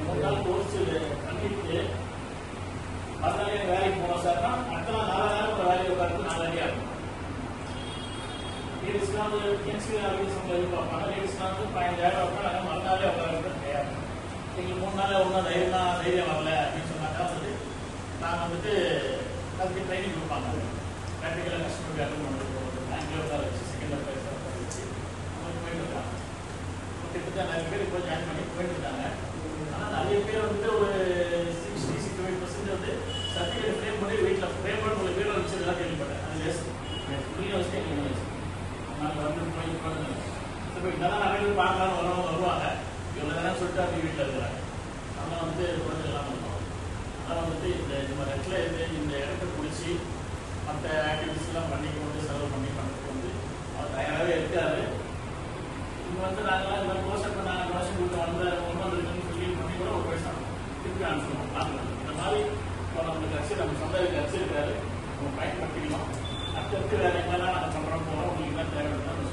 மூணு நாள் கோர்ஸ் பண்ணிட்டு அதனால வேலைக்கு போனோம் சார்னா அடுத்த நாள் நாலா நேரம் ஒரு வேலைக்கு உட்காந்து நாலு அடி ஆகும். வந்து பார்ப்பாங்க லேடிஸ்லாம் வந்து பதினஞ்சாயிரம் உட்காந்து மறு நாளே உட்காந்து எங்களுக்கு மூணு நாள் ஒன்றும் தைரியம் தைரியம் வரல அப்படின்னு சொன்னாக்கா வந்துட்டு நாங்கள் வந்துட்டு அதுக்கு ட்ரைனிங் கொடுப்பாங்க. ப்ராக்டிக்கலாக கஷ்டப்பட்டு அட்டன் பண்ணுறோம் இதெல்லாம் நிறைய பேர் பார்க்கலாம் வரவங்க வருவாங்க. இவங்க நேரம் சொல்லிட்டு அப்படி வீட்டில் இருக்கிறாங்க. அதெல்லாம் வந்து குழந்தை எல்லாம் பண்ணுவோம். அதனால் வந்துட்டு இந்த இந்த இடத்துல இருந்து இந்த இடத்த பிடிச்சி மற்ற ஆக்டிவிட்டிஸ்லாம் பண்ணி கொண்டு செலவு பண்ணி பண்ணுறதுக்கு வந்து அவர் தயாராகவே இருக்காரு. இங்கே வந்து நாங்களாம் இந்த மாதிரி பண்ணாங்க கோஷம் கொடுத்து வந்து ஒன்று வந்துருக்குன்னு சொல்லி பண்ணி கூட ஒரு பைசா திருப்பி அனுப்பிச்சிடுவோம். பார்க்கலாம் இந்த மாதிரி இப்போ நம்மளுக்கு கட்சி நம்ம சொந்த கட்சி இருக்காரு. நம்ம பயன்படுத்திக்கலாம். அடுத்தடுத்து வேறு என்னெல்லாம் நாங்கள் பண்ணுறோம் போகிறோம் உங்களுக்கு என்ன தேவைன்னு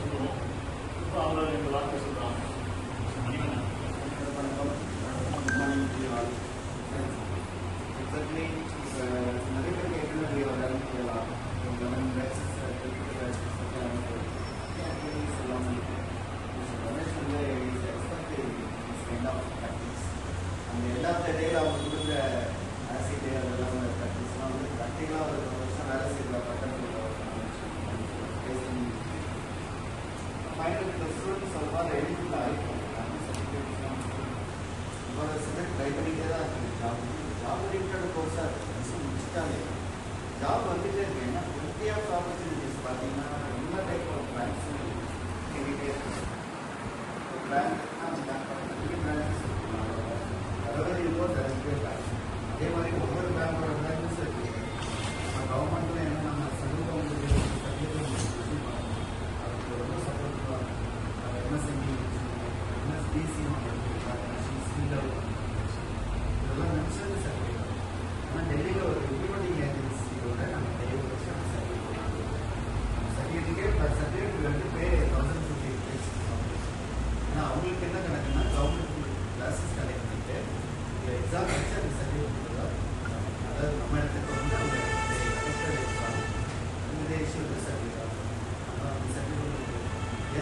அந்த எல்லா அவங்க கொடுக்குற ஆசிட் அதெல்லாம் ப்ராக்டிஸ்லாம் வந்து ப்ராக்டிக்கலாக ஒரு வருஷம் வேலை செய்யல ஃபைனல் ஸ்டூடெண்ட்ஸ் சொல்லுவாங்க எலிஜிபிள் ஆகிருக்கும் இவ்வளோ சிலர் ட்ரை பண்ணிட்டே தான் இருக்குது ஜாப் ஜாப் ரிலேட்டட் கோர்ஸாக இருக்குது முடிச்சுட்டாலே ஜாப் வந்துட்டே இருக்கு. ஏன்னா ஃபிஃப்டி ஆஃப் ஆப்பர்ச்சுனிட்டிஸ் பார்த்தீங்கன்னா எல்லா டைப் ஆஃப் பேங்க்ஸ் கேட்டுகிட்டே இருக்கு bank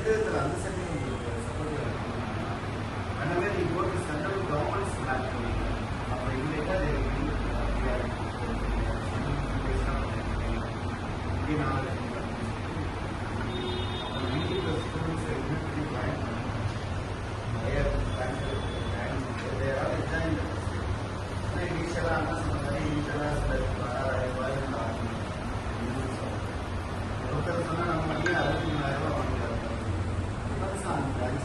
gente detrás de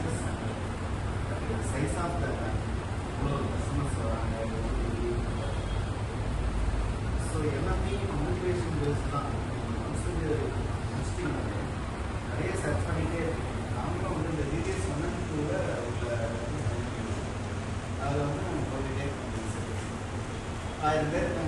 success size of so எல்லாமே மோட்டிவேஷன் பேஸ் தான் மனசுக்கு இன்ட்ரெஸ்டிங் நிறைய சர்ச் பண்ணிகிட்டே இருக்கேன் வந்து இந்த டீட்டெயில்ஸ் சொன்னது கூட உள்ள வந்து நம்ம போட்டுகிட்டே இருக்கோம்